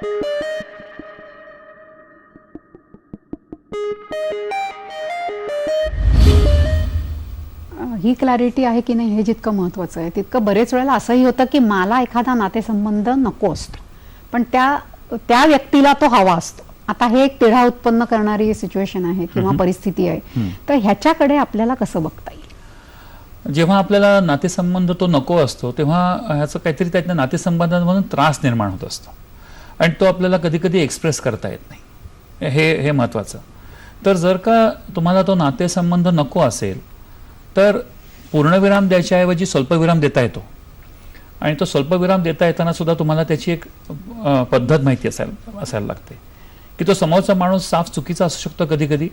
ही clarity आहे की नाही हे जितकं महत्त्वाचं आहे तितकं बरेच वेळेला असंही होतं की मला एखादा नातेसंबंध नको असतो. पण त्या त्या व्यक्तीला तो हवा असतो. आता हे एक तिढा उत्पन्न करणारी सिच्युएशन आहे किंवा परिस्थिती आहे. तर ह्याच्याकडे आपल्याला कसं बघता येईल? जेव्हा आपल्याला नातेसंबंध तो नको असतो तेव्हा ह्याचं काहीतरी त्यातल्या नातेसंबंधांमधून त्रास निर्माण होत असतो. आणि तो आपल्याला कधी कधी एक्सप्रेस करता येत नाही. हे हे महत्त्वाचं तर जर का तुम्हाला तो नातेसंबंध नको असेल तर पूर्णविराम द्यायच्याऐवजी स्वल्पविराम देता येतो. आणि तो स्वल्पविराम देता येताना सुद्धा तुम्हाला त्याची एक पद्धत माहिती असायला असायला लागते. की तो समोरचा माणूस साफ चुकीचा असू शकतो कधी कधी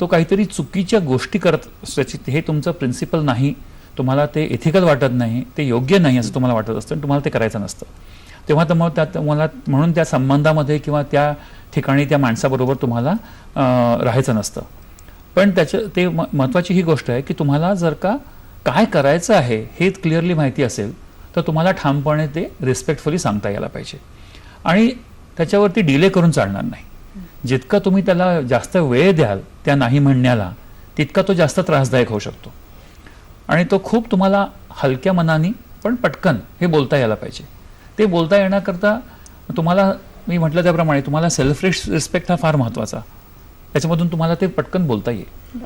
तो काहीतरी चुकीच्या गोष्टी करत त्याची हे तुमचं प्रिन्सिपल नाही. तुम्हाला ते इथिकल वाटत नाही ते योग्य नाही असं तुम्हाला वाटत असतं आणि तुम्हाला ते करायचं नसतं. तेव्हा तर मग त्या तुम्हाला म्हणून त्या संबंधामध्ये किंवा त्या ठिकाणी त्या माणसाबरोबर तुम्हाला राहायचं नसतं. पण त्याचं ते म- महत्त्वाची ही गोष्ट आहे की तुम्हाला जर का काय करायचं आहे हे क्लिअरली माहिती असेल तर तुम्हाला ठामपणे ते रिस्पेक्टफुली सांगता यायला पाहिजे. आणि त्याच्यावरती डिले करून चालणार नाही. जितका तुम्ही त्याला जास्त वेळ द्याल त्या नाही म्हणण्याला तितका तो जास्त त्रासदायक होऊ शकतो. आणि तो खूप तुम्हाला हलक्या मनाने पण पटकन हे बोलता यायला पाहिजे. ते बोलता येण्याकरता तुम्हाला मी म्हटलं त्याप्रमाणे तुम्हाला सेल्फ रिस्पेक्ट हा फार महत्त्वाचा त्याच्यामधून तुम्हाला ते पटकन बोलता येईल.